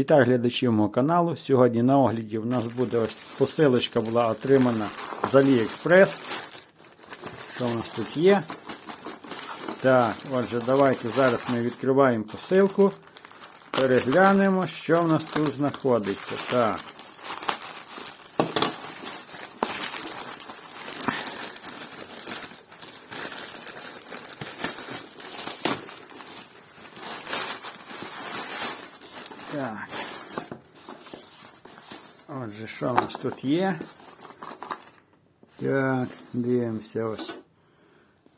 Вітаю глядачів мого каналу. Сьогодні на огляді в нас буде ось посилочка була отримана з AliExpress. Що в нас тут є? Так, отже, давайте зараз ми відкриваємо посилку. Переглянемо, що в нас тут знаходиться. Так. Так. Отже, що у нас тут є? Так, дивимося ось.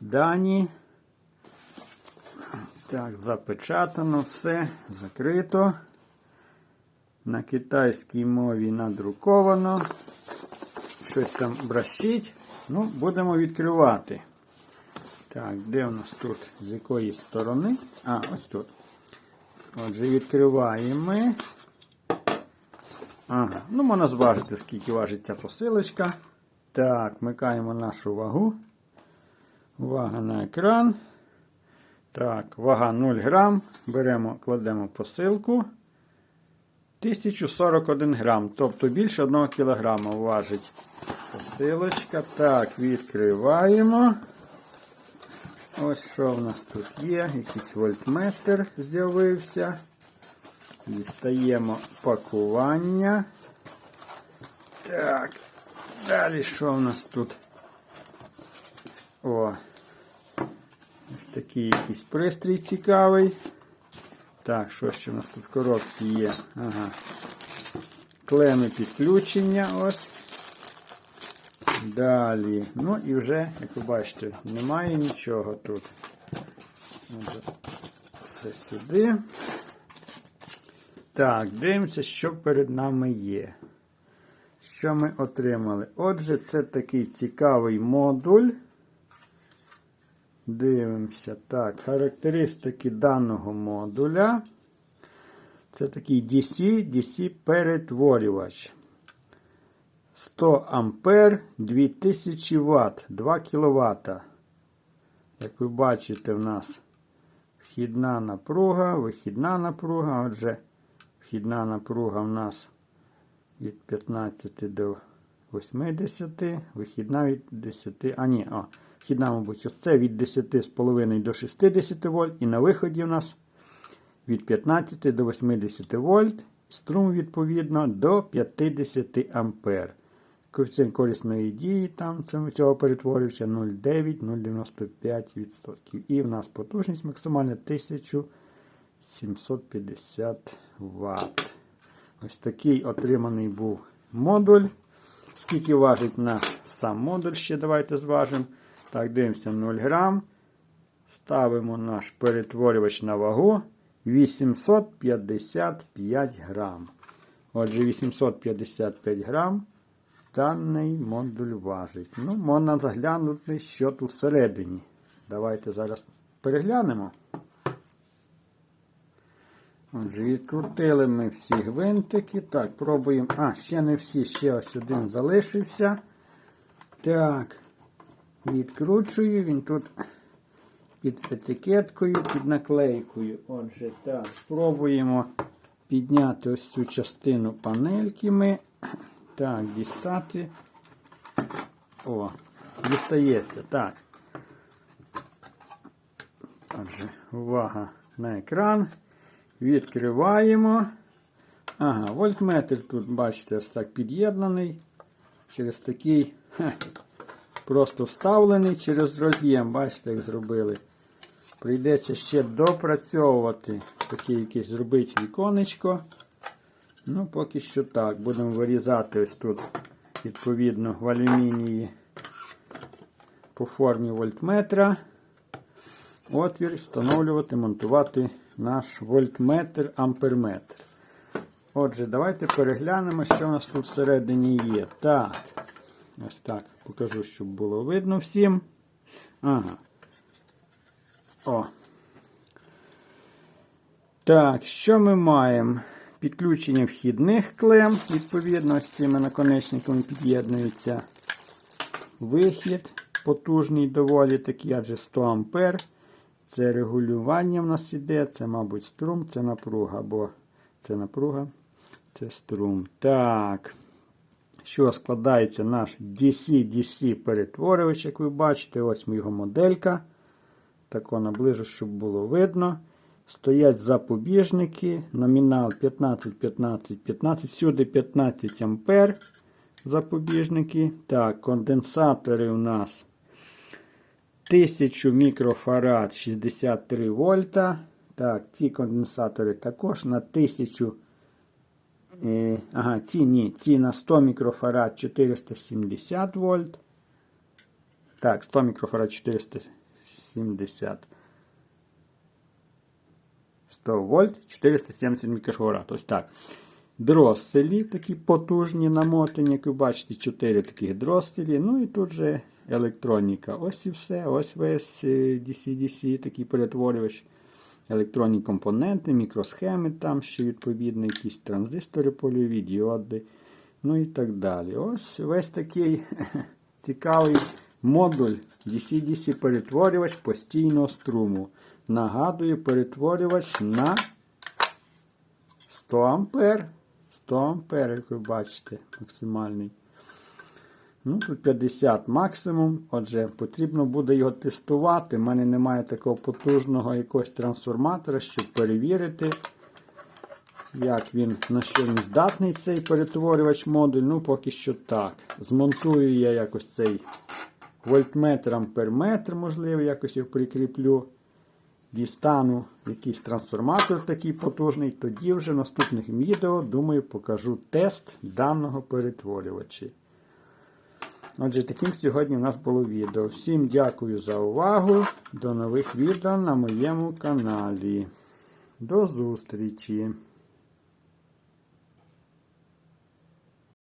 Дані. Так, запечатано все, закрито. На китайській мові надруковано. Щось там бращить. Ну, будемо відкривати. Так, де у нас тут? З якої сторони? А, ось тут. Отже, відкриваємо. ми. Ага, ну можна зважити, скільки важить ця посилочка. Так, вмикаємо нашу вагу. Вага на екран. Так, вага 0 грам. Беремо, кладемо посилку. 1041 грам, тобто більше 1 кілограма важить посилочка. Так, відкриваємо. Ось що в нас тут є. Якийсь вольтметр з'явився. Дістаємо пакування. Так, далі що в нас тут? О, ось такий якийсь пристрій цікавий. Так, що ще в нас тут в коробці є? Ага. Клеми підключення ось. Далі. Ну і вже, як ви бачите, немає нічого тут. Все сюди. Так, дивимося, що перед нами є. Що ми отримали? Отже, це такий цікавий модуль. Дивимося. Так, характеристики даного модуля. Це такий DC, DC перетворювач. 100 ампер 2000 Вт, 2 кВт. Як ви бачите, в нас вхідна напруга, вихідна напруга. Отже, вхідна напруга в нас від 15 до 80, вихідна від 10. А ні, о, вхідна, мабуть, ось це від 10,5 до 60 вольт. І на виході в нас від 15 до 80 вольт. Струм, відповідно, до 50 ампер. Коефіцієнт корисної дії там цього перетворювача 0,9-0,95%. І в нас потужність максимальна 1750 Вт. Ось такий отриманий був модуль. Скільки важить наш сам модуль, ще давайте зважимо. Так, дивимося 0 грам. Ставимо наш перетворювач на вагу 855 грам. Отже, 855 грам даний модуль важить. Ну, можна заглянути, що тут всередині. Давайте зараз переглянемо. Отже, відкрутили ми всі гвинтики. Так, пробуємо. А, ще не всі, ще ось один залишився. Так, відкручую, він тут під етикеткою, під наклейкою. Отже, так, спробуємо підняти ось цю частину панельки ми. Так, дістати. О, дістається. Так. Отже, увага на екран. Відкриваємо. Ага, вольтметр тут, бачите, ось так під'єднаний. Через такий хе, просто вставлений через роз'єм. Бачите, як зробили. Прийдеться ще допрацьовувати. Таке якесь зробити віконечко. Ну, поки що так. Будемо вирізати ось тут, відповідно, в алюмінії по формі вольтметра. Отвір, встановлювати, монтувати наш вольтметр, амперметр. Отже, давайте переглянемо, що у нас тут всередині є. Так, ось так покажу, щоб було видно всім. Ага. О. Так, що ми маємо? Підключення вхідних клем, відповідно, з цими наконечниками під'єднується вихід потужний доволі такий, адже 100 ампер. Це регулювання в нас іде, це, мабуть, струм, це напруга, бо Це напруга, це струм. Так. Що складається наш DC-DC перетворювач, як ви бачите, ось його моделька. Тако наближу, щоб було видно. Стоять запобіжники. Номінал 15, 15, 15. Всюди 15 ампер запобіжники. Так, конденсатори у нас 1000 мікрофарад 63 вольта. Так, ці конденсатори також на 1000. Е, ага, ці ні, ці на 100 мікрофарад 470 вольт. Так, 100 мікрофарад 470. 100 вольт, 470 мікрофарад. Ось так. Дросселі такі потужні намотані, як ви бачите, 4 таких дросселі. Ну і тут же електроніка. Ось і все. Ось весь е, DC-DC такий перетворювач. Електронні компоненти, мікросхеми, там ще відповідно якісь транзистори польові, діоди, ну і так далі. Ось весь такий цікавий модуль DC-DC перетворювач постійного струму. Нагадую, перетворювач на 100 ампер. 100 ампер, як ви бачите, максимальний. Ну, тут 50 максимум. Отже, потрібно буде його тестувати. У мене немає такого потужного якогось трансформатора, щоб перевірити, як він, на що він здатний цей перетворювач модуль. Ну, поки що так. Змонтую я якось цей вольтметр, амперметр, можливо, якось його прикріплю. Дістану якийсь трансформатор такий потужний. Тоді вже в наступних відео, думаю, покажу тест даного перетворювача. Отже, таким сьогодні у нас було відео. Всім дякую за увагу. До нових відео на моєму каналі. До зустрічі!